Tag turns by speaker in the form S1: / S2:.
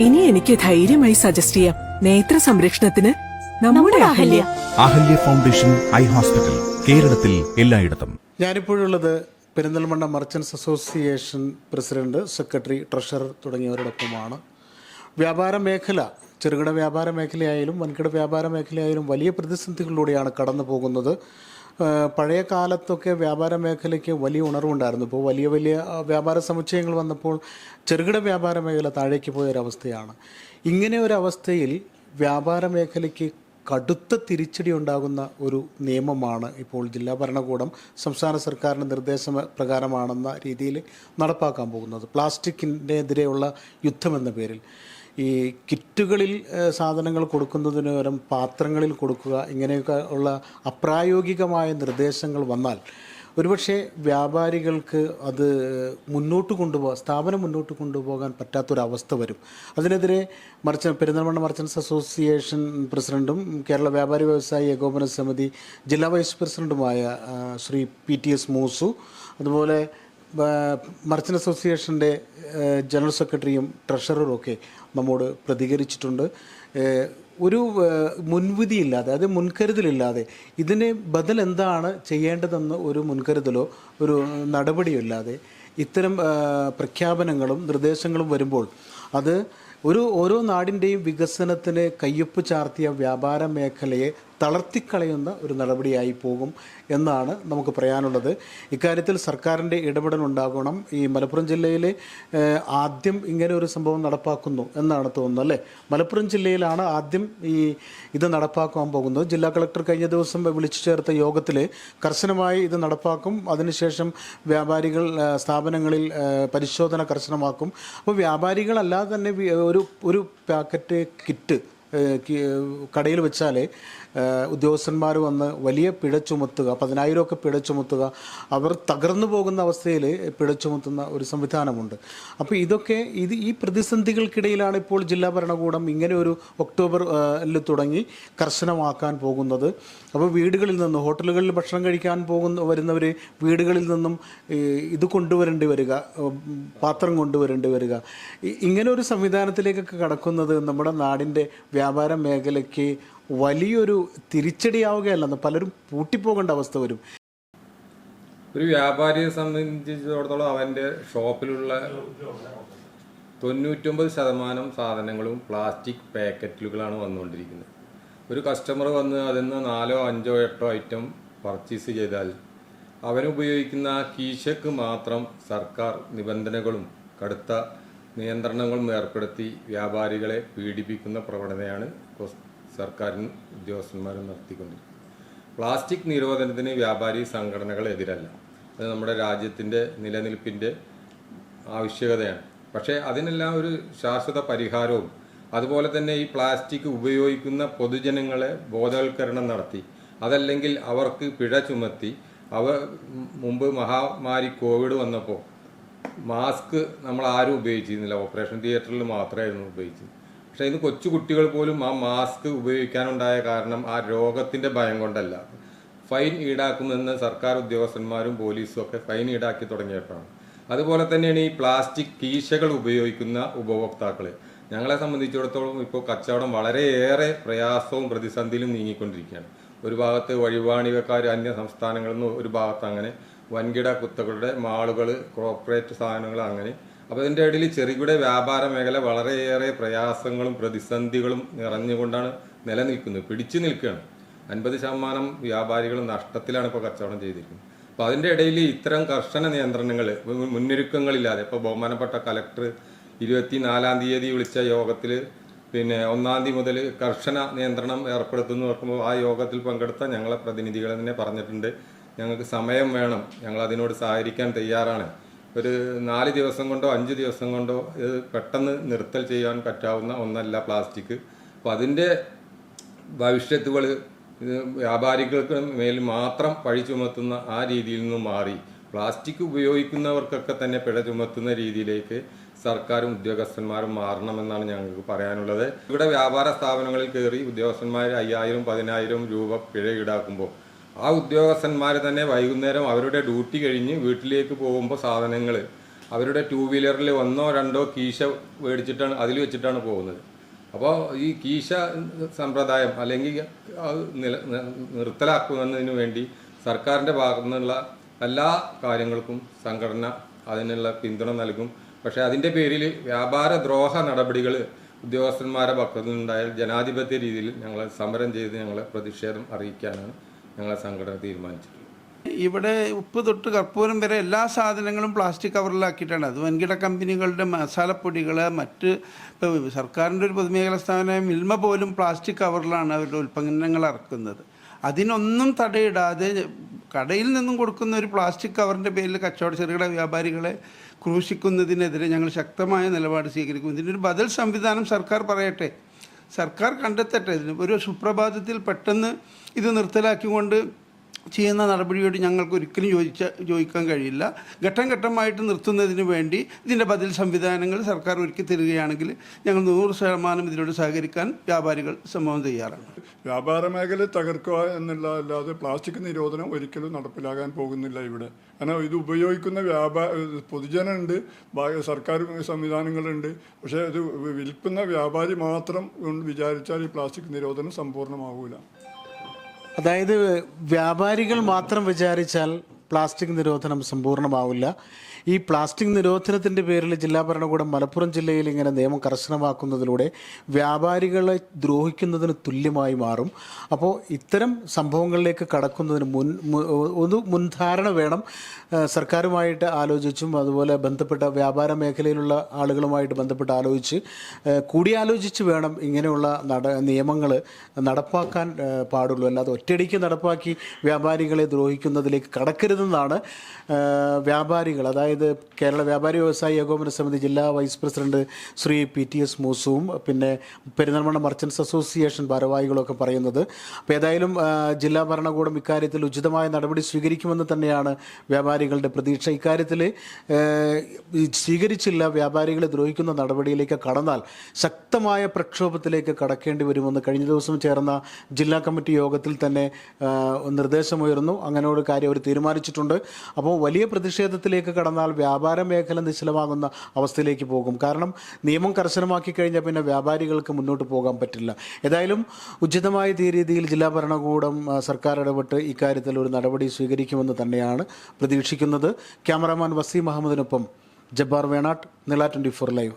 S1: ഇനി എനിക്ക് ധൈര്യമായി സജസ്റ്റ് ചെയ്യാം. നേത്ര സംരക്ഷണത്തിന് നമ്മുടെ Ahalya.
S2: Ahalya. Foundation eye hospital കേരളത്തിൽ എല്ലായിടത്തും.
S3: ഞാനിപ്പോഴുള്ളത് Perinthalmanna merchants association president secretary treasurer തുടങ്ങിയവരോടൊപ്പമാണ്. വ്യാപാര മേഖല ചെറുകിട വ്യാപാര മേഖലയായാലും വൻകിട വ്യാപാര മേഖലയായാലും വലിയ പ്രതിസന്ധികളിലൂടെയാണ് കടന്നു പോകുന്നത് പഴയ കാലത്തൊക്കെ വ്യാപാര മേഖലയ്ക്ക് വലിയ ഉണർവുണ്ടായിരുന്നു. ഇപ്പോൾ വലിയ വലിയ വ്യാപാര സമുച്ചയങ്ങൾ വന്നപ്പോൾ ചെറുകിട വ്യാപാര മേഖല താഴേക്ക് പോയൊരവസ്ഥയാണ് ഇങ്ങനെ ഒരു അവസ്ഥയിൽ വ്യാപാര മേഖലയ്ക്ക് കടുത്ത തിരിച്ചടി ഉണ്ടാകുന്ന ഒരു നിയമമാണ് ഇപ്പോൾ ജില്ലാ ഭരണകൂടം സംസ്ഥാന സർക്കാരിന്റെ നിർദ്ദേശ പ്രകാരമാണെന്ന രീതിയിൽ നടപ്പാക്കാൻ പോകുന്നത്. പ്ലാസ്റ്റിക്കിനെതിരെയുള്ള യുദ്ധം എന്ന പേരിൽ. ഈ കിറ്റുകളിൽ സാധനങ്ങൾ കൊടുക്കുന്നതിന് പകരം പാത്രങ്ങളിൽ കൊടുക്കുക ഇങ്ങനെയൊക്കെ ഉള്ള അപ്രായോഗികമായ നിർദ്ദേശങ്ങൾ വന്നാൽ ഒരുപക്ഷെ വ്യാപാരികൾക്ക് അത് മുന്നോട്ട് കൊണ്ടുപോകാൻ സ്ഥാപനം മുന്നോട്ട് കൊണ്ടുപോകാൻ പറ്റാത്തൊരവസ്ഥ വരും. അതിനെതിരെ മർച്ച പെരിന്തൽമണ്ണ മർച്ചൻസ് അസോസിയേഷൻ പ്രസിഡന്റും കേരള വ്യാപാരി വ്യവസായി ഏകോപന സമിതി ജില്ലാ വൈസ് പ്രസിഡന്റുമായ Shri P T S Moosu അതുപോലെ മർച്ചന്റ് അസോസിയേഷന്റെ ജനറൽ സെക്രട്ടറിയും ട്രഷററും ഒക്കെ നമ്മോട് പ്രതികരിച്ചിട്ടുണ്ട്. ഒരു മുൻവിധിയില്ലാതെ അതായത് മുൻകരുതലില്ലാതെ ഇതിന് ബദൽ എന്താണ് ചെയ്യേണ്ടതെന്ന് ഒരു മുൻകരുതലോ ഒരു നടപടിയോ ഇല്ലാതെ ഇത്തരം പ്രഖ്യാപനങ്ങളും നിർദ്ദേശങ്ങളും വരുമ്പോൾ അത് ഒരു ഓരോ നാടിന്റെയും വികസനത്തിന് കയ്യൊപ്പ് ചാർത്തിയ വ്യാപാര മേഖലയെ തളർത്തിക്കളയുന്ന ഒരു നടപടിയായി പോകും എന്നാണ് നമുക്ക് പറയാനുള്ളത്. ഇക്കാര്യത്തിൽ സർക്കാരിന്റെ ഇടപെടൽ ഉണ്ടാകണം. ഈ മലപ്പുറം ജില്ലയിൽ ആദ്യം ഇങ്ങനെ ഒരു സംഭവം നടപ്പാക്കുന്നു എന്നാണ് തോന്നുന്നത് അല്ലേ? മലപ്പുറം ജില്ലയിലാണ് ആദ്യം ഈ ഇത് നടപ്പാക്കാൻ പോകുന്നത്. ജില്ലാ കളക്ടർ കഴിഞ്ഞ ദിവസം വിളിച്ചു ചേർത്ത യോഗത്തിൽ കർശനമായി ഇത് നടപ്പാക്കും. അതിനുശേഷം വ്യാപാരികൾ സ്ഥാപനങ്ങളിൽ പരിശോധന കർശനമാക്കും. അപ്പോൾ വ്യാപാരികളല്ലാതെ തന്നെ ഒരു ഒരു പാക്കറ്റ് കിറ്റ് കടയിൽ വെച്ചാൽ ഉദ്യോഗസ്ഥന്മാർ വന്ന് വലിയ പിഴ ചുമത്തുക പതിനായിരമൊക്കെ പിഴ ചുമത്തുക അവർ തകർന്നു പോകുന്ന അവസ്ഥയിൽ പിഴ ചുമത്തുന്ന ഒരു സംവിധാനമുണ്ട്. അപ്പോൾ ഇതൊക്കെ ഇത് ഈ പ്രതിസന്ധികൾക്കിടയിലാണ് ഇപ്പോൾ ജില്ലാ ഭരണകൂടം ഇങ്ങനെ ഒരു ഒക്ടോബറിൽ തുടങ്ങി കർശനമാക്കാൻ പോകുന്നത്. അപ്പോൾ വീടുകളിൽ നിന്ന് ഹോട്ടലുകളിൽ ഭക്ഷണം കഴിക്കാൻ പോകുന്ന വരുന്നവർ വീടുകളിൽ നിന്നും ഇത് കൊണ്ടുവരേണ്ടി വരിക പാത്രം കൊണ്ടുവരേണ്ടി വരിക. ഇങ്ങനെ ഒരു സംവിധാനത്തിലേക്കൊക്കെ കടക്കുന്നത് നമ്മുടെ നാടിന്റെ വ്യാപാര മേഖലയ്ക്ക് വലിയൊരു തിരിച്ചടിയാവുകയല്ലെന്ന് പലരും പൂട്ടിപ്പോകേണ്ട അവസ്ഥ വരും.
S4: ഒരു വ്യാപാരിയെ സംബന്ധിച്ചിടത്തോളം അവന്റെ ഷോപ്പിലുള്ള തൊണ്ണൂറ്റൊമ്പത് ശതമാനം സാധനങ്ങളും പ്ലാസ്റ്റിക് പാക്കറ്റുകളാണ് വന്നുകൊണ്ടിരിക്കുന്നത്. ഒരു കസ്റ്റമർ വന്ന് അതിൽ നിന്ന് നാലോ അഞ്ചോ എട്ടോ ഐറ്റം പർച്ചേസ് ചെയ്താൽ അവനുപയോഗിക്കുന്ന കീശക്ക് മാത്രം സർക്കാർ നിബന്ധനകളും കടുത്ത നിയന്ത്രണങ്ങളും ഏർപ്പെടുത്തി വ്യാപാരികളെ പീഡിപ്പിക്കുന്ന പ്രവണതയാണ് ഇപ്പോൾ സർക്കാരും ഉദ്യോഗസ്ഥന്മാരും നടത്തിക്കൊണ്ടിരിക്കുന്നത്. പ്ലാസ്റ്റിക് നിരോധനത്തിന് വ്യാപാരി സംഘടനകൾ എതിരല്ല. അത് നമ്മുടെ രാജ്യത്തിന്റെ നിലനിൽപ്പിന്റെ ആവശ്യകതയാണ്. പക്ഷേ അതിനെല്ലാം ഒരു ശാശ്വത പരിഹാരവും അതുപോലെ തന്നെ ഈ പ്ലാസ്റ്റിക് ഉപയോഗിക്കുന്ന പൊതുജനങ്ങളെ ബോധവൽക്കരണം നടത്തി അതല്ലെങ്കിൽ അവർക്ക് പിഴ ചുമത്തി അവ മുമ്പ് മഹാമാരി കോവിഡ് വന്നപ്പോൾ മാസ്ക് നമ്മൾ ആരും ഉപയോഗിച്ചിരുന്നില്ല. ഓപ്പറേഷൻ തിയേറ്ററിൽ മാത്രമായിരുന്നു ഉപയോഗിച്ചത്. പക്ഷേ ഇന്ന് കൊച്ചു കുട്ടികൾ പോലും ആ മാസ്ക് ഉപയോഗിക്കാനുണ്ടായ കാരണം ആ രോഗത്തിന്റെ ഭയം കൊണ്ടല്ല. ഫൈൻ ഈടാക്കുമെന്ന് സർക്കാർ ഉദ്യോഗസ്ഥന്മാരും പോലീസും ഒക്കെ ഫൈൻ ഈടാക്കി തുടങ്ങിയപ്പോഴാണ്. അതുപോലെ തന്നെയാണ് ഈ പ്ലാസ്റ്റിക് കീശകൾ ഉപയോഗിക്കുന്ന ഉപഭോക്താക്കൾ ഞങ്ങളെ സംബന്ധിച്ചിടത്തോളം ഇപ്പോൾ കച്ചവടം വളരെയേറെ പ്രയാസവും പ്രതിസന്ധിയിലും നീങ്ങിക്കൊണ്ടിരിക്കുകയാണ്. ഒരു ഭാഗത്ത് വഴിവാണികക്കാർ അന്യ സംസ്ഥാനങ്ങളിൽ നിന്ന് ഒരു ഭാഗത്ത് അങ്ങനെ വൻകിട കുത്തകളുടെ മാളുകൾ കോർപ്പറേറ്റ് സാധനങ്ങൾ അങ്ങനെ. അപ്പോൾ ഇതിന്റെ ഇടയിൽ ചെറുകിട വ്യാപാര മേഖല വളരെയേറെ പ്രയാസങ്ങളും പ്രതിസന്ധികളും നിറഞ്ഞുകൊണ്ടാണ് നിലനിൽക്കുന്നത്. പിടിച്ചു നിൽക്കുകയാണ്. അൻപത് ശതമാനം വ്യാപാരികൾ നഷ്ടത്തിലാണ് ഇപ്പോൾ കച്ചവടം ചെയ്തിരിക്കുന്നത്. അപ്പോൾ അതിന്റെ ഇടയിൽ ഇത്തരം കർശന നിയന്ത്രണങ്ങൾ മുന്നൊരുക്കങ്ങളില്ലാതെ ഇപ്പോൾ ബഹുമാനപ്പെട്ട കലക്ടർ ഇരുപത്തി നാലാം തീയതി വിളിച്ച യോഗത്തിൽ പിന്നെ ഒന്നാം തീയതി മുതൽ കർശന നിയന്ത്രണം ഏർപ്പെടുത്തുന്നു ആ യോഗത്തിൽ പങ്കെടുത്ത ഞങ്ങളെ പ്രതിനിധികൾ തന്നെ പറഞ്ഞിട്ടുണ്ട്. ഞങ്ങൾക്ക് സമയം വേണം. ഞങ്ങൾ അതിനോട് സഹകരിക്കാൻ തയ്യാറാണ്. ഒരു നാല് ദിവസം കൊണ്ടോ അഞ്ച് ദിവസം കൊണ്ടോ ഇത് പെട്ടെന്ന് നിർത്തൽ ചെയ്യാൻ പറ്റാവുന്ന ഒന്നല്ല പ്ലാസ്റ്റിക്. അപ്പോൾ അതിന്റെ ഭവിഷ്യത്തുകൾ വ്യാപാരികൾക്ക് മേൽ മാത്രം പഴി ചുമത്തുന്ന ആ രീതിയിൽ നിന്നും മാറി. പ്ലാസ്റ്റിക് ഉപയോഗിക്കുന്നവർക്കൊക്കെ തന്നെ പിഴ ചുമത്തുന്ന രീതിയിലേക്ക് സർക്കാരും ഉദ്യോഗസ്ഥന്മാരും മാറണമെന്നാണ് ഞങ്ങൾക്ക് പറയാനുള്ളത്. ഇവിടെ വ്യാപാര സ്ഥാപനങ്ങളിൽ കയറി ഉദ്യോഗസ്ഥന്മാർ അയ്യായിരം പതിനായിരം രൂപ പിഴ ഈടാക്കുമ്പോൾ ആ ഉദ്യോഗസ്ഥന്മാർ തന്നെ വൈകുന്നേരം അവരുടെ ഡ്യൂട്ടി കഴിഞ്ഞ് വീട്ടിലേക്ക് പോകുമ്പോൾ സാധനങ്ങൾ അവരുടെ ടു വീലറിൽ ഒന്നോ രണ്ടോ കീശ മേടിച്ചിട്ടാണ് അതിൽ വെച്ചിട്ടാണ് പോകുന്നത്. അപ്പോൾ ഈ കീശ സമ്പ്രദായം അല്ലെങ്കിൽ നില നിർത്തലാക്കുന്നതിന് വേണ്ടി സർക്കാരിന്റെ ഭാഗത്തു നിന്നുള്ള എല്ലാ കാര്യങ്ങൾക്കും സംഘടന അതിനുള്ള പിന്തുണ നൽകും. പക്ഷേ അതിന്റെ പേരിൽ വ്യാപാര ദ്രോഹ നടപടികൾ ഉദ്യോഗസ്ഥന്മാരുടെ ഭക്തത്തിൽ നിന്നുണ്ടായാൽ ജനാധിപത്യ രീതിയിൽ ഞങ്ങൾ സമരം ചെയ്ത് ഞങ്ങളെ പ്രതിഷേധം അറിയിക്കാനാണ് ഞങ്ങളെ സംഘടന തീരുമാനിച്ചിട്ടുള്ളത്
S5: ഇവിടെ ഉപ്പ് തൊട്ട് കർപ്പൂരം വരെ എല്ലാ സാധനങ്ങളും പ്ലാസ്റ്റിക് കവറിലാക്കിയിട്ടാണ്. അത് വൻകിട കമ്പനികളുടെ മസാലപ്പൊടികൾ മറ്റ് ഇപ്പോൾ സർക്കാരിന്റെ ഒരു പൊതുമേഖലാ സ്ഥാപനമായ മിൽമ പോലും പ്ലാസ്റ്റിക് കവറിലാണ് അവരുടെ ഉൽപ്പന്നങ്ങൾ ഇറക്കുന്നത് അതിനൊന്നും തടയിടാതെ കടയിൽ നിന്നും കൊടുക്കുന്ന ഒരു പ്ലാസ്റ്റിക് കവറിന്റെ പേരിൽ കച്ചവട ചെറുകിട വ്യാപാരികളെ ക്രൂശിക്കുന്നതിനെതിരെ ഞങ്ങൾ ശക്തമായ നിലപാട് സ്വീകരിക്കും. ഇതിനൊരു ബദൽ സംവിധാനം സർക്കാർ പറയട്ടെ? സർക്കാർ കണ്ടെത്തട്ടെ. ഇതിന് ഒരു സുപ്രഭാതത്തിൽ പെട്ടെന്ന് ഇത് നിർത്തലാക്കിക്കൊണ്ട് ചെയ്യുന്ന നടപടിയോട് ഞങ്ങൾക്ക് ഒരിക്കലും യോജിച്ച യോജിക്കാൻ കഴിയില്ല. ഘട്ടം ഘട്ടമായിട്ട് നിർത്തുന്നതിന് വേണ്ടി ഇതിന്റെ ബദൽ സംവിധാനങ്ങൾ സർക്കാർ ഒരുക്കി തരികയാണെങ്കിൽ ഞങ്ങൾ നൂറ് ശതമാനം ഇതിനോട് സഹകരിക്കാൻ വ്യാപാരികൾ സംഭവം തയ്യാറാണ്.
S6: വ്യാപാര മേഖല തകർക്കുക എന്നുള്ള അല്ലാതെ പ്ലാസ്റ്റിക് നിരോധനം ഒരിക്കലും നടപ്പിലാകാൻ പോകുന്നില്ല ഇവിടെ. കാരണം ഇത് ഉപയോഗിക്കുന്ന വ്യാപാ പൊതുജനമുണ്ട് സർക്കാർ സംവിധാനങ്ങളുണ്ട്. പക്ഷേ ഇത് വിൽക്കുന്ന വ്യാപാരി മാത്രം വിചാരിച്ചാൽ ഈ പ്ലാസ്റ്റിക് നിരോധനം സമ്പൂർണമാകൂല
S3: അതായത് വ്യാപാരികൾ മാത്രം വിചാരിച്ചാൽ പ്ലാസ്റ്റിക് നിരോധനം സമ്പൂർണമാവില്ല. ഈ പ്ലാസ്റ്റിക് നിരോധനത്തിന്റെ പേരിൽ ജില്ലാ ഭരണകൂടം മലപ്പുറം ജില്ലയിൽ ഇങ്ങനെ നിയമം കർശനമാക്കുന്നതിലൂടെ വ്യാപാരികളെ ദ്രോഹിക്കുന്നതിന് തുല്യമായി മാറും. അപ്പോൾ ഇത്തരം സംഭവങ്ങളിലേക്ക് കടക്കുന്നതിന് മുൻ ഒരു മുൻധാരണ വേണം. സർക്കാരുമായിട്ട് ആലോചിച്ചും അതുപോലെ ബന്ധപ്പെട്ട വ്യാപാര മേഖലയിലുള്ള ആളുകളുമായിട്ട് ബന്ധപ്പെട്ട് ആലോചിച്ച് കൂടിയാലോചിച്ച് വേണം ഇങ്ങനെയുള്ള നട നിയമങ്ങൾ നടപ്പാക്കാൻ പാടുള്ളൂ. അല്ലാതെ ഒറ്റയടിക്ക് നടപ്പാക്കി വ്യാപാരികളെ ദ്രോഹിക്കുന്നതിലേക്ക് കടക്കരുതെന്നാണ് വ്യാപാരികൾ. അതായത് കേരള വ്യാപാരി വ്യവസായി ഏകോപന സമിതി ജില്ലാ vice president Shri P T S മൂസുവും പിന്നെ പെരുന്തൽമണ്ണ മർച്ചൻസ് അസോസിയേഷൻ ഭാരവാഹികളൊക്കെ പറയുന്നത്. അപ്പോൾ ഏതായാലും ജില്ലാ ഭരണകൂടം ഇക്കാര്യത്തിൽ ഉചിതമായ നടപടി സ്വീകരിക്കുമെന്ന് തന്നെയാണ് വ്യാപാരികളുടെ പ്രതീക്ഷ. ഇക്കാര്യത്തിൽ സ്വീകരിച്ചില്ല വ്യാപാരികളെ ദ്രോഹിക്കുന്ന നടപടിയിലേക്ക് കടന്നാൽ ശക്തമായ പ്രക്ഷോഭത്തിലേക്ക് കടക്കേണ്ടി വരുമെന്ന് കഴിഞ്ഞ ദിവസം ചേർന്ന ജില്ലാ കമ്മിറ്റി യോഗത്തിൽ തന്നെ നിർദ്ദേശമുയർന്നു. അങ്ങനെ ഒരു കാര്യം അവർ തീരുമാനിച്ചിട്ടുണ്ട്. അപ്പോൾ വലിയ പ്രതിഷേധത്തിലേക്ക് കടന്നാൽ വ്യാപാര മേഖല നിശ്ചലമാകുന്ന അവസ്ഥയിലേക്ക് പോകും. കാരണം നിയമം കർശനമാക്കി കഴിഞ്ഞാൽ പിന്നെ വ്യാപാരികൾക്ക് മുന്നോട്ട് പോകാൻ പറ്റില്ല. ഏതായാലും ഉചിതമായ രീതിയിൽ ജില്ലാ ഭരണകൂടം സർക്കാർ ഇടപെട്ട് ഇക്കാര്യത്തിൽ ഒരു നടപടി സ്വീകരിക്കുമെന്ന് തന്നെയാണ് പ്രതീക്ഷിക്കുന്നത്. ക്യാമറാമാൻ വസീം അഹമ്മദിനൊപ്പം ജബ്ബാർ വേണാട്ട് നില ട്വന്റി ഫോർ ലൈവ്.